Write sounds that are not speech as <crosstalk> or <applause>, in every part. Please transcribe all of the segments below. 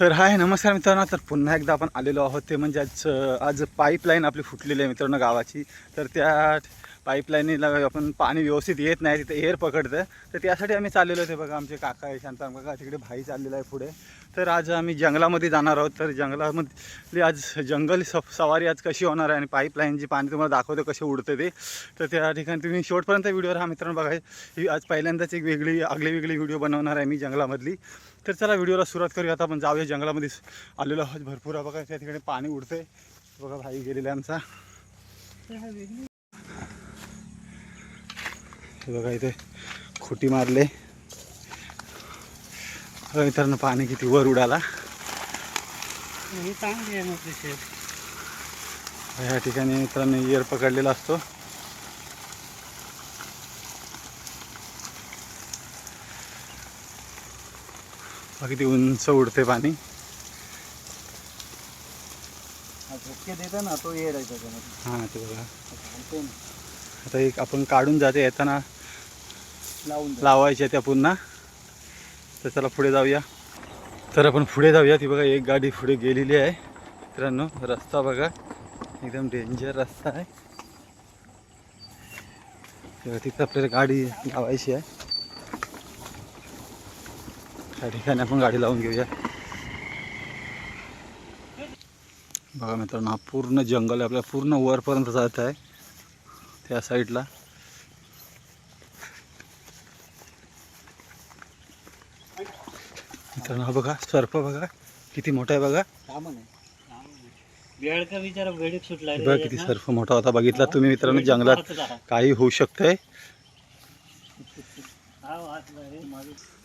तर हाय नमस्कार मित्रांनो. तर पुन्हा एकदा आपण आलेलो आहोत. ते म्हणजे आज आज पाईपलाईन आपली फुटलेली आहे मित्रांनो गावाची. तर त्या पाईपलाईनीला आपण पाणी व्यवस्थित येत नाही तिथे एअर पकडतं. तर त्यासाठी आम्ही चाललेलो होते बघा आमचे काका आहे शांता काका तिकडे भाई चाललेला आहे पुढे. तर आज आम्ही जंगलामध्ये जाणार आहोत. तर जंगलामध्ये आज जंगल स सवारी आज कशी होणार आहे आणि पाईपलाईनची पाणी तुम्हाला दाखवतं कसे उडतं ते. तर त्या ठिकाणी तुम्ही शेवटपर्यंत व्हिडिओ हा मित्रांनो बघाय ही आज पहिल्यांदाच एक वेगळी आगली वेगळी व्हिडिओ बनवणार आहे मी जंगलामधली. तर चला व्हिडिओला सुरुवात करूया. आता आपण जाऊया जंगलामध्ये. आलेलो आहोत भरपूर. बघा त्या ठिकाणी पाणी उडतंय. बघा भाई गेलेला आमचा. बघा इथे खोटी मारले. मित्रांनो पाणी किती वर उडाला. चांगली आहे मोठी शेत. ह्या ठिकाणी मित्रांनो इयर पकडलेला असतो. किती उंच उडते पाणी. झटके देतं ना तो येड आहे त्याच्यामध्ये. हां ते बघा. आता एक आपण काढून जाते येताना लावून द्या. लावायच्या त्या पुन्हा. तर चला पुढे जाऊया. तर आपण पुढे जाऊया ती बघा एक गाडी पुढे गेलेली आहे. मित्रांनो रस्ता बघा. एकदम डेंजर रस्ता आहे. तेव्हा तिथं आपल्याला गाडी लावायची आहे. त्या ठिकाणी आपण गाडी लावून घेऊया. बघा मित्रांनो हा पूर्ण जंगल आहे. आपल्या पूर्ण वरपर्यंत जात आहे. त्या साईडला मित्रांनो हा बघा सर्प बघा किती मोठा आहे बघा. सामान आहे बेड का बिचारा बेडीक सुटला हे बघा किती सर्प मोठा होता. बघितला तुम्ही मित्रांनो जंगलात काही होऊ शकतंय.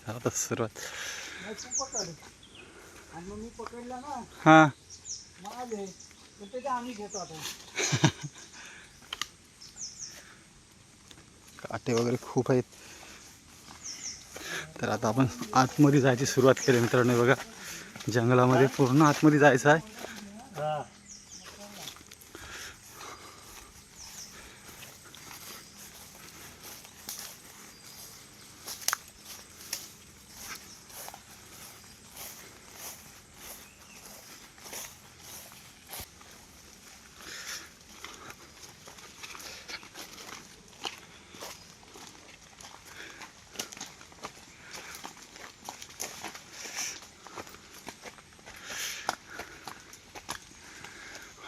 आता सुरुवात. मी पकडला ना हां. माझे पण त्याच्या आम्ही घेतो आता. <laughs> काटे वगैरे खूप आहेत. तर आता आपण आतमध्ये जायची सुरुवात केली मित्रांनो. बघा जंगलामध्ये पूर्ण आतमध्ये जायचं आहे.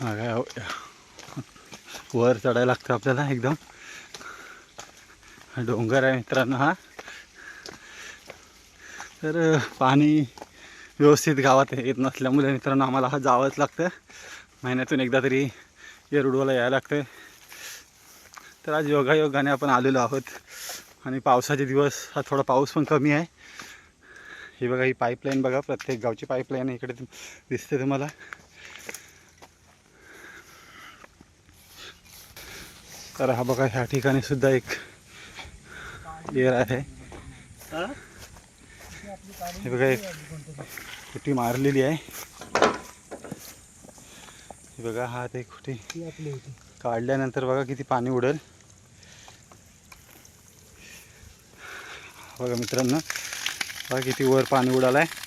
हा काय वर चढायला लागतं आपल्याला एकदम. डोंगर आहे मित्रांनो हा. तर पाणी व्यवस्थित गावात येत नसल्यामुळे मित्रांनो आम्हाला हा जावंच लागतं. महिन्यातून एकदा तरी येरुडवाला यायला लागतं तर आज योगायोगाने आपण आलेलो आहोत. आणि पावसाचे दिवस हा थोडा पाऊस पण कमी आहे. ही बघा ही पाईपलाईन बघा प्रत्येक गावची पाईपलाईन इकडे दिसते तुम्हाला. तर हा बघा ह्या ठिकाणी सुद्धा एक एअर आहे. हे बघा एक खुटी मारलेली आहे. हे बघा हा ते खुटी काढल्यानंतर बघा किती पाणी उडेल. बघा मित्रांनो बघा किती वर पाणी उडालं आहे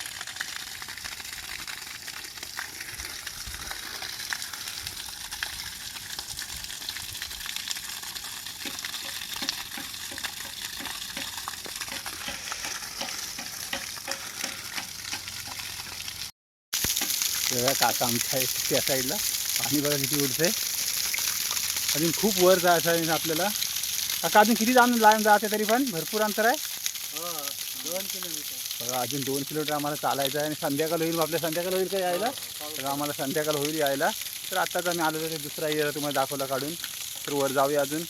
बघा काका आमच्या त्या साईडला. पाणी बघा किती उडते अजून खूप वर जायचं आहे आपल्याला. काका अजून किती जाऊन लांब जाते तरी पण? भरपूर अंतर आहे. हो दोन किलोमीटर बघा अजून दोन किलोमीटर आम्हाला चालायचं आहे आणि संध्याकाळ होईल आपल्या संध्याकाळ होईल का यायला? तर आम्हाला संध्याकाळ होईल यायला. तर आत्ताच आम्ही आलो तर दुसरा एरिया तुम्हाला दाखवला काढून. तर वर जाऊया अजून.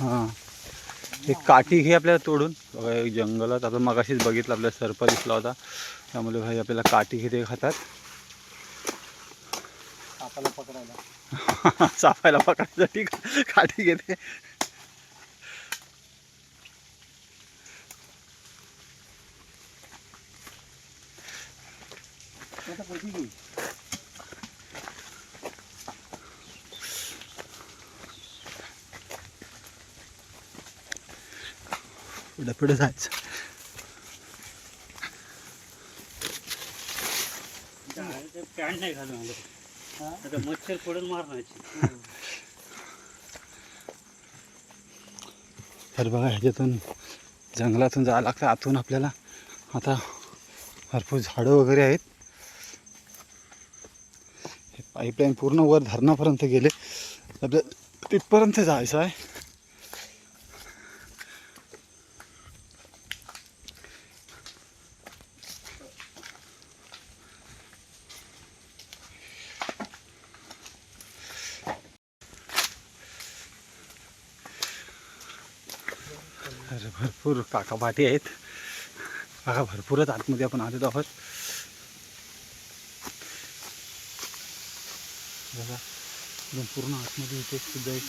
हां. एक काठी घे आपल्याला तोडून बघा एक जंगलात आपण मगाशीच बघितलं आपल्याला सर्प दिसला होता. त्यामुळे भाई आपल्याला काठी घेते खातात सापाला पकडायला. <laughs> चापायला पकडायसाठी काठी घेते. पुढं पुढे जायचं. मच्छर पडून तर बघा ह्याच्यातून जंगलातून जावं लागतं. आतून आपल्याला आता भरपूर झाडं वगैरे आहेत. हे पाईपलाईन पूर्ण वर धरणापर्यंत गेले. आपल्या तिथपर्यंत जायचं आहे. तर भरपूर काकापाटी आहेत. काका भरपूरच आतमध्ये आपण आलेलो आहोत. बघा एकदम पूर्ण आतमध्ये इथे सुद्धा एक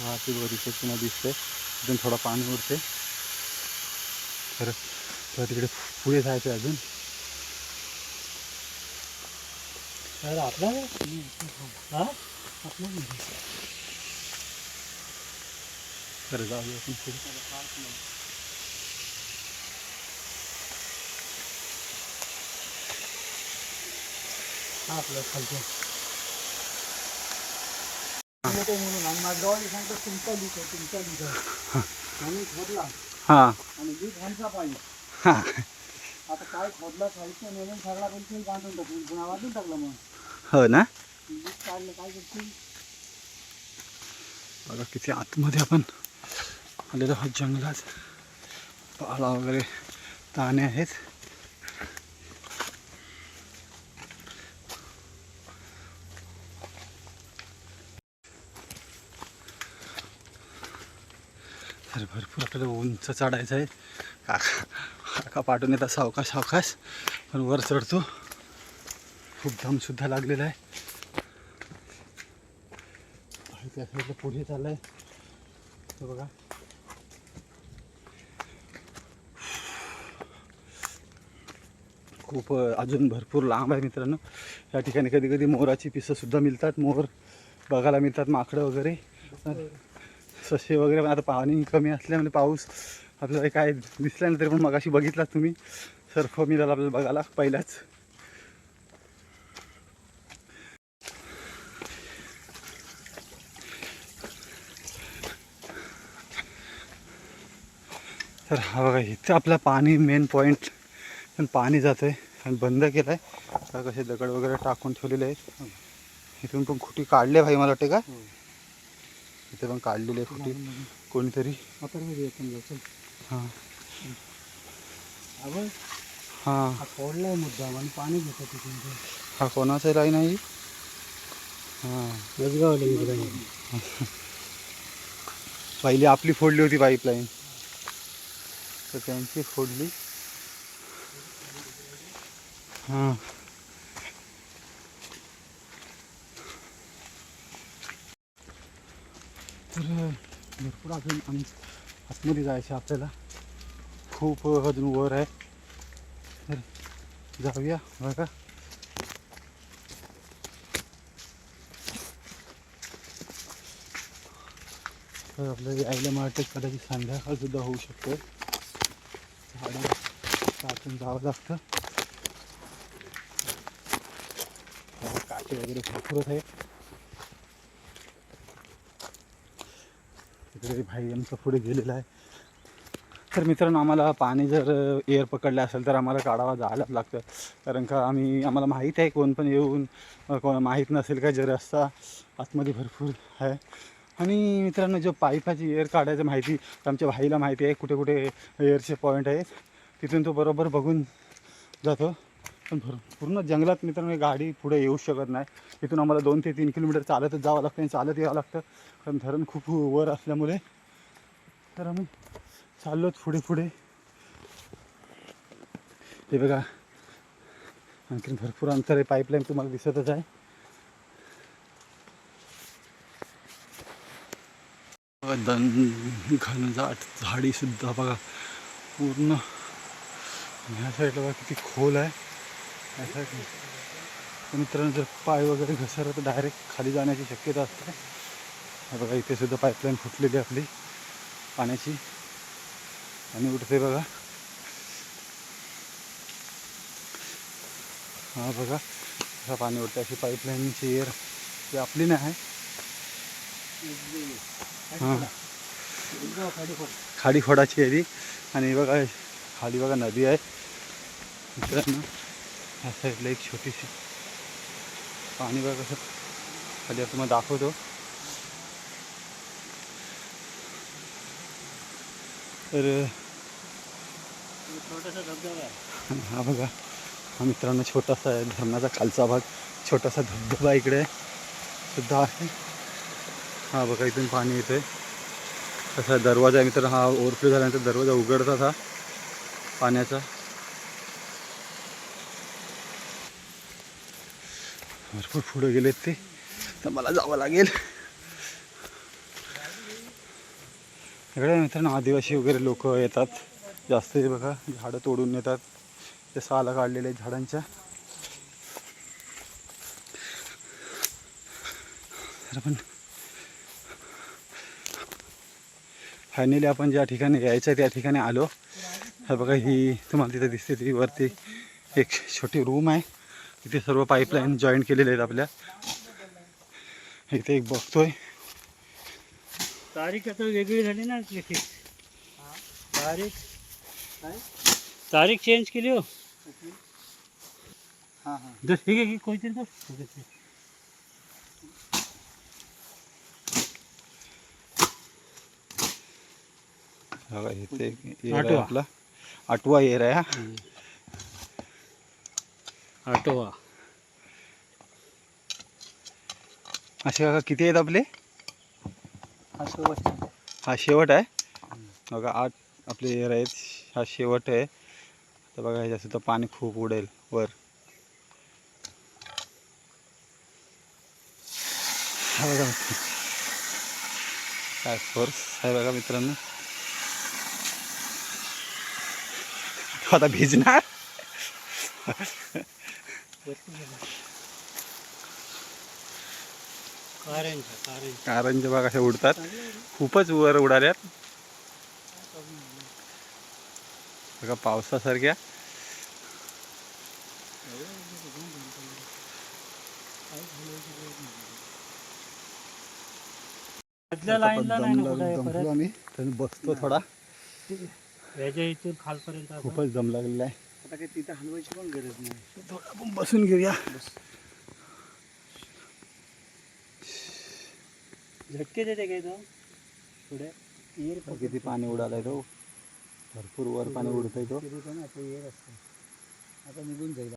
हा ते इथे पुन्हा दिसतंय. एकदम थोडा पाणी उरते तर तिकडे पुढे जायचं आहे अजून आपला हा? आपला तर जाऊया आपण पुढे हा आपलं खालचं म्हणून आणि माझ्या डोळे सांगतो तुमचा लिक आहे तुमचा लिक आहे आणि खोदला हां आणि लिक ह्यांचा हां आता काय खोदला साहित्य नेमून सगळा पण ते बांधून टाकून पुन्हा बांधून टाकलं मग हो ना लिक काढलं काय करतील बघा किती आतमध्ये आपण आलेलो आहोत जंगलात. पाला वगैरे ताणे आहेत. तर भरपूर आपल्याला उंच चढायचं आहे. काका काका पाठवून येतात सावकाश सावकाश. पण वर चढतो. खूप दमसुद्धा लागलेला आहे. त्या साईडला पुढे चाललं आहे बघा. खूप अजून भरपूर लांब आहे मित्रांनो. या ठिकाणी कधी कधी मोराची पिसंसुद्धा मिळतात. मोर बघायला मिळतात माकडं वगैरे. ससे वगैरे पण आता पाणी कमी असल्यामुळे पाऊस आपल्याला काय दिसला नाही तरी पण मगाशी बघितलात तुम्ही. सर्फ मिळाला आपल्याला बघायला पहिलाच. तर हा बघा इथं आपला पाणी मेन पॉईंट पण पाणी जातं आहे आणि बंद केलं आहे कसे दगड वगैरे टाकून ठेवलेले आहेत. इथून पण खुटी काढले भाई मला वाटते का? इथे पण काढलेली आहे खुटी. कोणीतरी. हां. हां. हा फोडलाय मुद्दा आणि पाणी घेतो तिथून. हा कोणाचा लाईन आहे. <laughs> पहिली आपली फोडली होती पाईपलाईन. तर त्यांची फोडली. हां तर भरपूर अजून आम आतमध्ये जायचं आहे आपल्याला खूप अजून वर आहे तर जाऊया बघा तर आपल्याला यायला मला वाटतं कदाचित संध्याकाळ सुद्धा होऊ शकतो झाडं टाकून जावं लागतं मासे वगैरे भरपूरच आहे तिकडे भाई आमचा पुढे गेलेला आहे तर मित्रांनो आम्हाला पाणी जर एअर पकडलं असेल तर आम्हाला काढावा जायलाच लागतं कारण का आम्ही आम्हाला माहीत आहे कोण पण येऊन कोण माहीत नसेल का जे रस्ता आतमध्ये भरपूर आहे आणि मित्रांनो जो पाईपाची एअर काढायचं माहिती आमच्या भाईला माहिती आहे कुठे कुठे एअरचे पॉईंट आहेत तिथून तो बरोबर बघून जातो पण भर पूर्ण जंगलात मित्रांनो गाडी पुढे येऊ शकत नाही. इथून आम्हाला दोन ते तीन किलोमीटर चालतच जावं लागतं आणि चालत यावं लागतं. कारण धरण खूप वर असल्यामुळे तर आम्ही चाललोच पुढे पुढे. हे बघा आणखीन भरपूर अंतर आहे. पाईपलाईन तुम्हाला दिसतच आहे. दन घनजाट झाडी सुद्धा बघा पूर्ण. ह्या साईडला बघा किती खोल आहे. मित्रांनो जर पाय वगैरे घसरलं तर डायरेक्ट खाली जाण्याची शक्यता असते. हे बघा इथे सुद्धा पाईपलाईन फुटलेली आहे आपली पाण्याची. आणि उठते बघा. हा बघा असं पाणी उठते अशी पाईपलाईनची एअर ती आपली नाही. आहे हां. खाडी खोडाची आहे ती. आणि बघा खाली बघा नदी आहे. मित्रांनो. ह्या साईडला एक छोटीशी पाणी बघा कसं खाली आता तुम्हाला दाखवतो. तर छोटासा धबधबा हा बघा हा मित्रांनो छोटासा आहे धरणाचा खालचा भाग छोटासा धबधबा इकडे सुद्धा आहे. हा बघा इथून पाणी येतंय. तसा दरवाजा आहे मित्र हा ओव्हरफ्लो झाल्यानंतर दरवाजा उघडता हा पाण्याचा. भरपूर पुढे गेलेत ते. तर मला जावं लागेल. इकडे मित्रांनो आदिवासी वगैरे लोक येतात. जास्त बघा झाडं तोडून येतात ते साला काढलेले आहेत झाडांच्या. तर आपण फायनली आपण ज्या ठिकाणी यायचं आहे त्या ठिकाणी आलो. हे बघा ही तुम्हाला तिथे दिसते ती वरती एक छोटी रूम आहे. इथे सर्व पाईपलाईन जॉईन केलेले आहेत आपल्या. इथे एक बघतोय. तारीख आता वेगळी झाली ना तारीख? तारीख चेंज केली हो. हाँ हाँ. दस ठीक आहे की कोणती दस? इथे. आपला आठवा एअर आहे हा. आठवा. असे बघा किती आहेत आपले? असं हा शेवट आहे? बघा आठ आपले एअर आहेत हा शेवट आहे. तर बघा ह्याच्यात सुद्धा पाणी खूप उडेल वर. हा बघा काय फोर्स आहे बघा मित्रांनो. तो आता भिजणार? कारंजा बघा असे उडतात. खूपच वर उडाल्यात. बघा पावसासारख्या. बसतो थोडा. खूपच दम लागलेला आहे. आता काही तिथं हलवायची पण गरज नाही? थोडं आपण बसून घेऊया झटके देते काय तो। पुढे किती पाणी उडालाय तो? भरपूर वर पाणी उडतंय तो? तो असतो आता निघून जाईल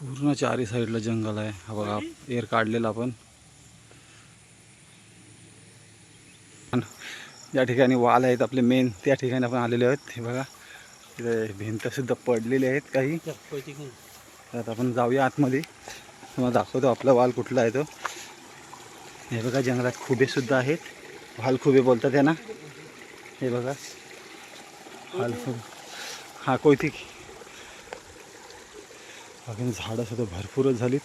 पूर्ण चारी साईडला जंगल आहे हा बघा एअर काढलेला आपण ज्या ठिकाणी वाल आहेत आपले मेन त्या ठिकाणी आपण आलेले आहोत. हे बघा. तिथे भिंतसुद्धा पडलेले आहेत काही. तर आता आपण जाऊया आतमध्ये. तुम्हाला दाखवतो आपला वाल कुठला आहे तो. हे बघा जंगलात खुबेसुद्धा आहेत. वाल खुबे बोलतात त्यांना हे बघा. वाल खुबे हा कोयती. बाकी झाडं सुद्धा भरपूरच झालीत.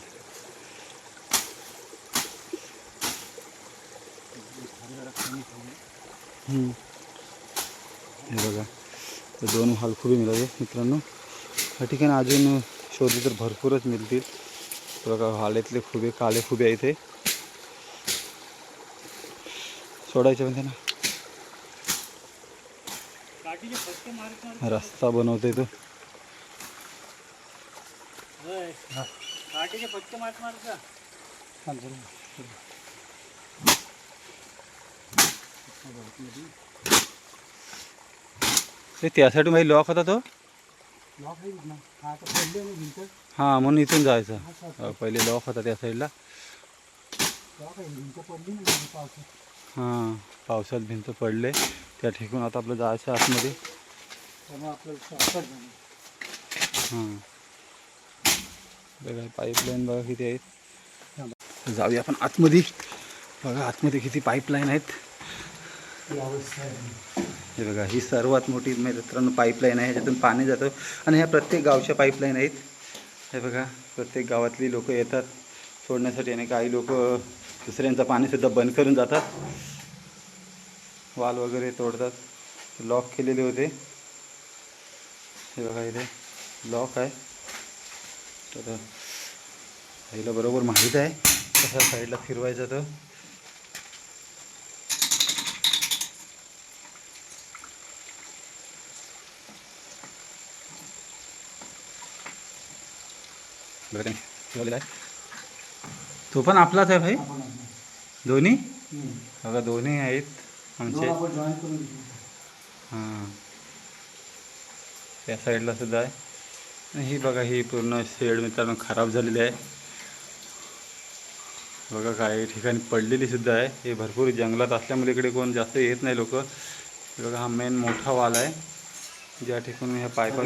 हे बघा तर दोन हालखुबे मिळाले मित्रांनो. या ठिकाणी अजून शोधले तर भरपूरच मिळतील. बघा हालेतले खुबे काळे खुबे आहेत हे. सोडायचे मारत मारत रस्ता बनवतोय तो. होय. काठीचे मारत मारत जा. ते त्यासाठी माझी लॉक होता तो? हा म्हणून इथून जायचं. पहिले लॉक होता त्या साईडला हां पावसात भिंत पडले. त्या ठिकाण आता आपलं जायचं आतमध्ये. हां. बघा पाईपलाईन बघा किती आहेत. जाऊया आपण आतमध्ये. बघा आतमध्ये किती पाईपलाईन आहेत. हे बघा ही सर्वात मोठी म्हणजे मित्रांनो पाईपलाईन आहे ह्याच्यातून पाणी जातं. आणि ह्या प्रत्येक गावच्या पाईपलाईन आहेत. हे बघा प्रत्येक गावातली लोक येतात. सोडण्यासाठी आणि काही लोक दुसऱ्यांचं पाणीसुद्धा बंद करून जातात. वाल वगैरे तोडतात. लॉक केलेले होते. हे बघा इथे लॉक आहे. तर आईला बरोबर माहीत आहे. कशा साईडला फिरवायचं तर बरं काय ठेवलेला आहे. तो पण आपलाच आहे भाई? दोन्ही? बघा दोन्ही आहेत. आमचे. हां. त्या साईडला सुद्धा आहे. आणि ही बघा ही पूर्ण शेड मित्रांनो खराब झालेली आहे. बघा काही ठिकाणी पडलेली सुद्धा आहे. हे भरपूर जंगलात असल्यामुळे इकडे कोण जास्त येत नाही लोक. बघा हा मेन मोठा वाल आहे. ज्या ठिकाणी ह्या पायपा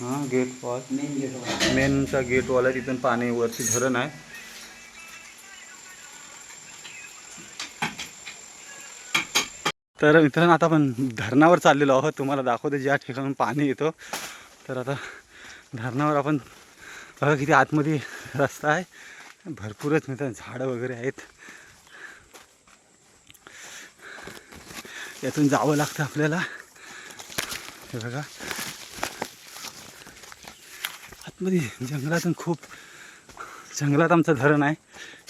हां गेट वॉल मेन गेट मेनचा गेट वॉल आहे तिथून पाणी वरती धरण आहे. तर मित्रांनो आता आपण धरणावर चाललेलो आहोत. तुम्हाला दाखवतो ज्या ठिकाणून पाणी येतो. तर आता धरणावर आपण बघा किती आतमध्ये रस्ता आहे. भरपूरच मित्रांनो झाडं वगैरे आहेत. यातून जावं लागतं आपल्याला. हे बघा. आतमध्ये जंगलातून खूप जंगलात आमचं धरण आहे.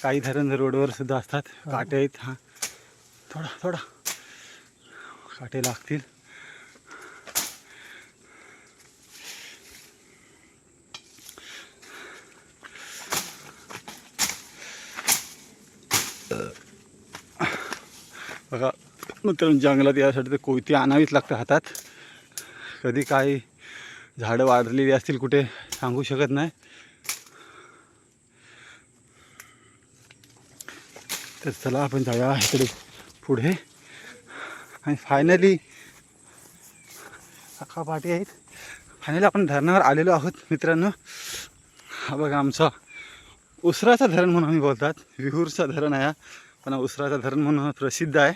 काही धरण रोडवर सुद्धा असतात. काटे आहेत. हां. थोडा थोडा. काटे लागतील. बघा मित्रांनो जंगलात यासाठी तर कोयती आणावीच लागतं हातात. कधी काही झाडं वाढलेली असतील कुठे सांगू शकत नाही. तर चला आपण जाऊया इकडे पुढे. आणि फायनली अख्खा पाठी आहेत. फायनली आपण धरणावर आलेलो आहोत मित्रांनो. हा बघा आमचा उसराचा धरण म्हणून आम्ही बोलतात. विहूरचा धरण आहे हा. पण उसराचा धरण म्हणून प्रसिद्ध आहे.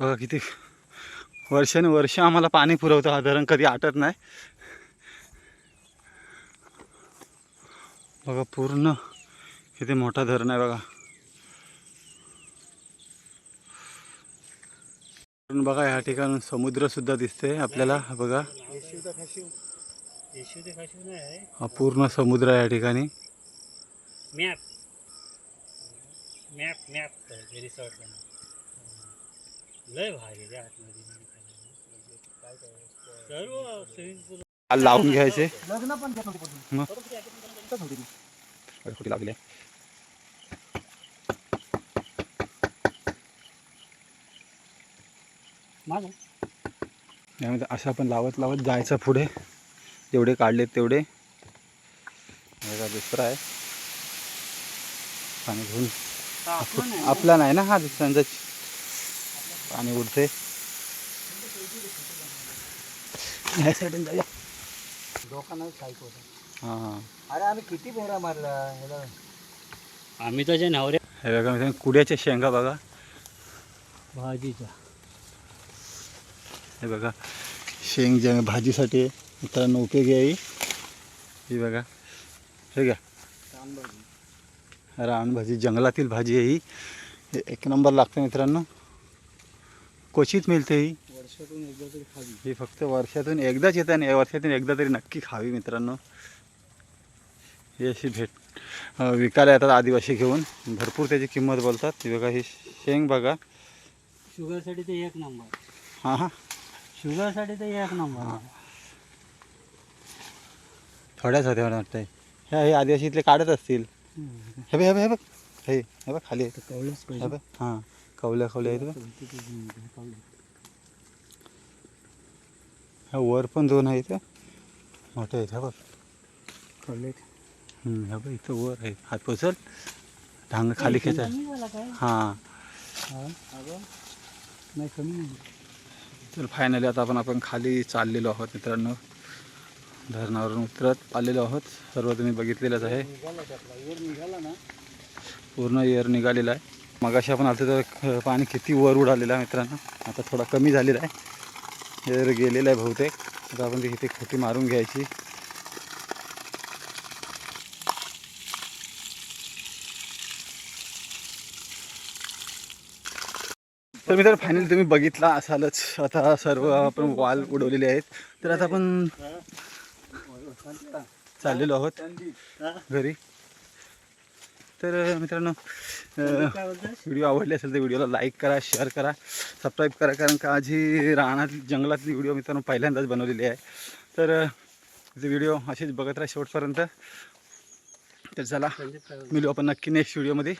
बघा किती वर्षानुवर्ष आम्हाला पाणी पुरवतं हा धरण कधी आटत नाही. बघा पूर्ण किती मोठा धरण आहे बघा. पण बघा ह्या ठिकाणी समुद्र सुद्धा दिसते आपल्याला हा बघा. हा पूर्ण समुद्र आहे या ठिकाणी. लावून घ्यायचे. त्यात होते मग? ती. कुठे लागले. माझं त्यामध्ये असं आपण लावत लावत जायचं पुढे. जेवढे काढलेत तेवढे. बघा दुसरा आहे. पाणी घेऊन. आपला नाही ना. हा दुसऱ्यांचा पाणी उडते. ह्या साईडून जाऊया. नाही खायचं होतं. हां हां. अरे आम्ही किती फेरा मारला ह्याला आम्ही त्याच्या नवऱ्या हे बघा मित्रांनो, कुड्याच्या शेंगा बघा. भाजीचा हे बघा शेंग जे भाजीसाठी मित्रांनो उपयोगी आहे. ही. ही बघा हे घ्या. रान भाजी जंगलातील भाजी आहे ही. हे एक नंबर लागतं मित्रांनो. क्वचित मिळते ही. वर्षातून एकदा तरी खावी. ही फक्त वर्षातून एकदाच येते आणि वर्षातून एकदा तरी नक्की खावी मित्रांनो. ही अशी भेट विकायला येतात आदिवासी घेऊन. भरपूर त्याची किंमत बोलतात. ही बघा ही शेंग बघा. शुगरसाठी ते एक नंबर. हां हां. शुगरसाठी ते एक नंबर. थोड्याच होत्या मला वाटतं ह्या हे आदिवासी इथले काढत असतील. हे बघ हे बघ हे बघ. हे हे बघ खाली हे बघ. हां कवल्या कवल्या आहेत बघ. ह्या वर पण दोन आहेत हं. मोठे आहेत हे बघ. कळले हे बघ इथं वर आहे. हात पोचल. ढांग खाली खेचा. हां. नाही कमी तर फायनली आता आपण आपण खाली चाललेलो आहोत मित्रांनो. धरणावरून उतरत आलेलो आहोत. सर्व तुम्ही बघितलेलंच आहे. पूर्ण एअर निघालेला आहे. मगाशी आपण आलो तर पाणी किती वर उडालेलं आहे मित्रांनो. आता थोडा कमी झालेला आहे. एअर गेलेला आहे बहुतेक. आता आपण ती इथे खोटी मारून घ्यायची. तर मित्र फायनली तुम्ही बघितला असालच. आता सर्व आपण वॉल उडवलेले आहेत. तर आता आपण चाललेलो आहोत घरी. तर मित्रांनो व्हिडिओ आवडले असेल तर व्हिडिओला लाईक करा शेअर करा सबस्क्राईब करा कारण का आज ही रानात जंगलातली व्हिडिओ मित्रांनो पहिल्यांदाच बनवलेली आहे. तर व्हिडिओ असेच बघत राहा शेवटपर्यंत. तर चला बोलतोय? मिळू आपण नक्की नेक्स्ट व्हिडिओमध्ये